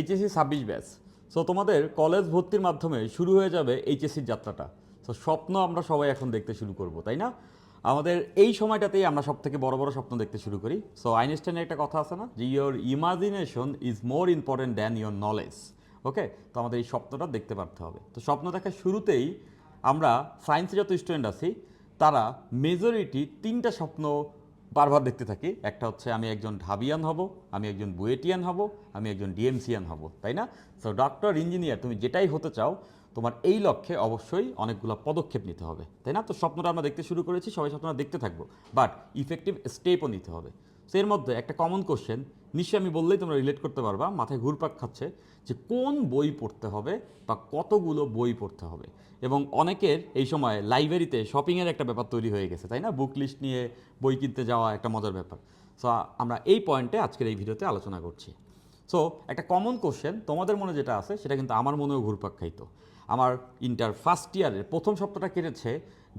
HSC ছাব্বিশ batch so তোমাদের college ভর্তির মাধ্যমে শুরু হয়ে যাবে এইচএসসির যাত্রাটা। সো স্বপ্ন আমরা সবাই এখন দেখতে শুরু করব, তাই না? আমাদের এই সময়টাতেই আমরা সব থেকে বড় বড় স্বপ্ন দেখতে শুরু করি। সো আইনস্টাইনের একটা কথা আছে না? যে your imagination is more important than your knowledge okay তো আমাদের এই স্বপ্নটা দেখতে পারতে হবে। তো স্বপ্ন দেখার শুরুতেই আমরা সায়েন্সে যত স্টুডেন্ট আছি, তারা মেজরিটি তিনটা স্বপ্ন বারবার দেখতে থাকি। একটা হচ্ছে আমি একজন ঢাবিয়ান হব, আমি একজন বুয়েটিয়ান হব, আমি একজন ডিএমসিয়ান হব, তাই না? সো ডক্টর ইঞ্জিনিয়ার তুমি যেটাই হতে চাও, তোমার এই লক্ষ্যে অবশ্যই অনেকগুলো পদক্ষেপ নিতে হবে, তাই না? তো স্বপ্নটা আমরা দেখতে শুরু করেছি, সবাই স্বপ্নটা দেখতে থাকব বাট ইফেক্টিভ স্টেপও নিতে হবে। সো এর মধ্যে একটা কমন কোশ্চেন নিশ্চয়ই আমি বললেই তোমরা রিলেট করতে পারবা, মাথায় ঘুরপাক খাচ্ছে যে কোন বই পড়তে হবে বা কতগুলো বই পড়তে হবে? এবং অনেকের এই সময় লাইব্রেরিতে শপিংয়ের একটা ব্যাপার তৈরি হয়ে গেছে, তাই না? বুক লিস্ট নিয়ে বই কিনতে যাওয়া একটা মজার ব্যাপার। সো আমরা এই পয়েন্টে আজকের এই ভিডিওতে আলোচনা করছি। সো একটা কমন কোশ্চেন তোমাদের মনে যেটা আছে, সেটা কিন্তু আমার মনেও ঘুরপাক খাইতো। আমার ইন্টার ফার্স্ট ইয়ারের প্রথম সপ্তাহটা কেটেছে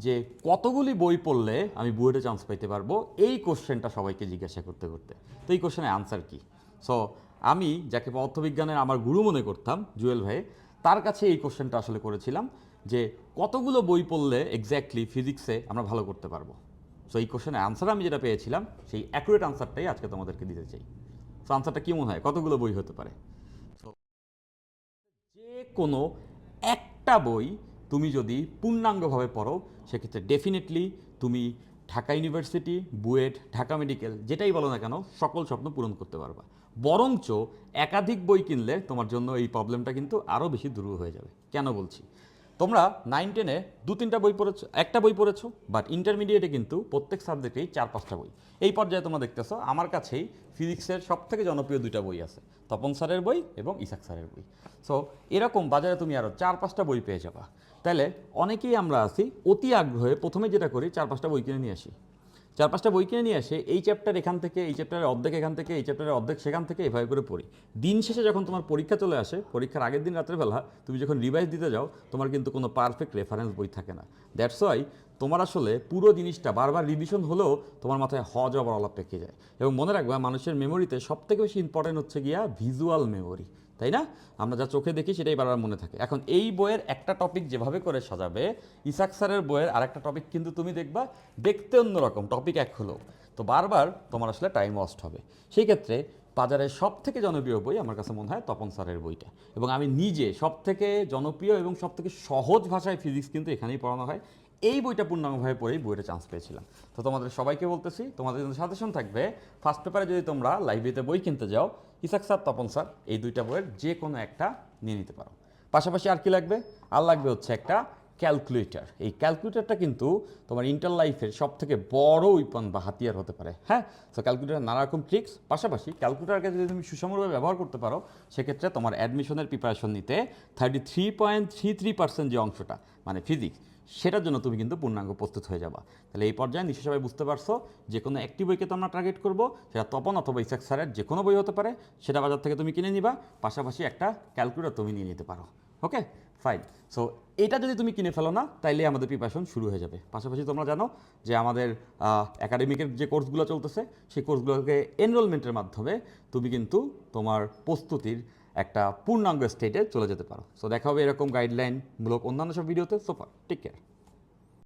যে কতগুলি বই পড়লে আমি বুয়েটে চান্স পাইতে পারব, এই কোশ্চেনটা সবাইকে জিজ্ঞাসা করতে করতে। তো এই কোশ্চেনের আনসার কি? সো আমি যাকে পদার্থবিজ্ঞানের আমার গুরু মনে করতাম, জুয়েল ভাই, তার কাছে এই কোশ্চেনটা আসলে করেছিলাম যে কতগুলো বই পড়লে এক্স্যাক্টলি ফিজিক্সে আমরা ভালো করতে পারব? সো এই কোশ্চেনের আনসার আমি যেটা পেয়েছিলাম, সেই অ্যাকুরেট আনসারটাই আজকে তোমাদেরকে দিতে চাই। সো আনসারটা কী মনে হয়? কতগুলো বই হতে পারে? যে কোনো একটা বই তুমি যদি পূর্ণাঙ্গভাবে পড়ো, সেক্ষেত্রে ডেফিনেটলি তুমি ঢাকা ইউনিভার্সিটি বুয়েট, ঢাকা মেডিকেল যেটাই বলো না কেন, সকল স্বপ্ন পূরণ করতে পারবা। বরঞ্চ একাধিক বই কিনলে তোমার জন্য এই প্রবলেমটা কিন্তু আরও বেশি দূর হয়ে যাবে। কেন বলছি? তোমরা নাইন টেনে দু, তিনটা বই পড়েছো, একটা বই পড়েছো বাট ইন্টারমিডিয়েটে কিন্তু প্রত্যেক সাবজেক্টেই চার, পাঁচটা বই। এই পর্যায়ে তোমরা দেখতেছো, আমার কাছেই ফিজিক্সের সব থেকে জনপ্রিয় দুইটা বই আছে, তপন স্যারের বই এবং ইসাক স্যারের বই। সো এরকম বাজারে তুমি আরও চার, পাঁচটা বই পেয়ে যাবা। তাহলে অনেকেই আমরা আছি, অতি আগ্রহে প্রথমে যেটা করি, চার, পাঁচটা বই কিনে নিয়ে আসি। চার পাঁচটা বই কিনে নিয়ে আসে, এই চ্যাপ্টার এখান থেকে, এই চ্যাপ্টারের অর্ধেক এখান থেকে, এই চ্যাপ্টারের অর্ধেক সেখান থেকে, এভাবে করে পড়ি। দিন শেষে যখন তোমার পরীক্ষা চলে আসে, পরীক্ষার আগের দিন রাত্রেবেলা তুমি যখন রিভাইজ দিতে যাও, তোমার কিন্তু কোনো পারফেক্ট রেফারেন্স বই থাকে না। দ্যাটস ওয়াই তোমার আসলে পুরো জিনিসটা বারবার রিভিশন হলেও তোমার মাথায় হ জবর আলাপ পেকে যায়। এবং মনে রাখবা, মানুষের মেমোরিতে সবথেকে বেশি ইম্পর্টেন্ট হচ্ছে গিয়া ভিজুয়াল মেমোরি তাই না? আমরা যা চোখে দেখি সেটাই বারবার মনে থাকে। এখন এই বইয়ের একটা টপিক যেভাবে করে সাজাবে, ইসাক স্যারের বইয়ের আরেকটা টপিক কিন্তু তুমি দেখবা দেখতে অন্যরকম টপিক এক হলো তো বারবার তোমার আসলে টাইম ওয়েস্ট হবে। সেই ক্ষেত্রে বাজারের সব থেকে জনপ্রিয় বই আমার কাছে মনে হয় তপন স্যারের বইটা। এবং আমি নিজে সব থেকে জনপ্রিয় এবং সব থেকে সহজ ভাষায় ফিজিক্স কিন্তু এখানেই পড়ানো হয়। এই বইটা পূর্ণাঙ্গভাবে পড়েই বইটা চান্স পেয়েছিলাম। তো তোমাদের সবাইকে বলতেছি, তোমাদের জন্য সাজেশন থাকবে। ফার্স্ট পেপারে যদি তোমরা লাইব্রেরিতে বই কিনতে যাও ইসাক স্যার তপন স্যার, এই দুইটা বইয়ের যে কোনো একটা নিয়ে নিতে পারো। পাশাপাশি আর কি লাগবে? আর লাগবে হচ্ছে একটা ক্যালকুলেটর। এই ক্যালকুলেটরটা কিন্তু তোমার ইন্টার লাইফের সব থেকে বড় উইপন বা হাতিয়ার হতে পারে হ্যাঁ? তো ক্যালকুলেটার নানা রকম ট্রিক্স। পাশাপাশি ক্যালকুলেটারকে যদি তুমি সুষমভাবে ব্যবহার করতে পারো, সেক্ষেত্রে তোমার অ্যাডমিশনের প্রিপারেশন নিতে thirty three point three three percent যে অংশটা মানে ফিজিক্স সেটার জন্য তুমি কিন্তু পূর্ণাঙ্গ প্রস্তুত হয়ে যাবা। তাহলে এই পর্যায়ে নিশ্চয় সবাই বুঝতে পারছ যে কোনো একটি বইকে তো আমরা টার্গেট করব, সেটা তপন অথবা ইসাক স্যারের যে কোনো বই হতে পারে, সেটা বাজার থেকে তুমি কিনে নিবা, পাশাপাশি একটা ক্যালকুলেটর তুমি নিয়ে নিতে পারো। ওকে ফাইন সো এটা যদি তুমি কিনে ফেলো না, তাইলে আমাদের প্রিপারেশন শুরু হয়ে যাবে। পাশাপাশি তোমরা জানো যে আমাদের একাডেমিকের যে কোর্সগুলো চলতেছে, সেই কোর্সগুলোকে এনরোলমেন্টের মাধ্যমে তুমি কিন্তু তোমার প্রস্তুতির একটা পূর্ণাঙ্গ স্টেটে চলে যেতে পারো। সো দেখা হবে এরকম গাইডলাইনমূলক অন্যান্য সব ভিডিওতে সোফার টেক কেয়ার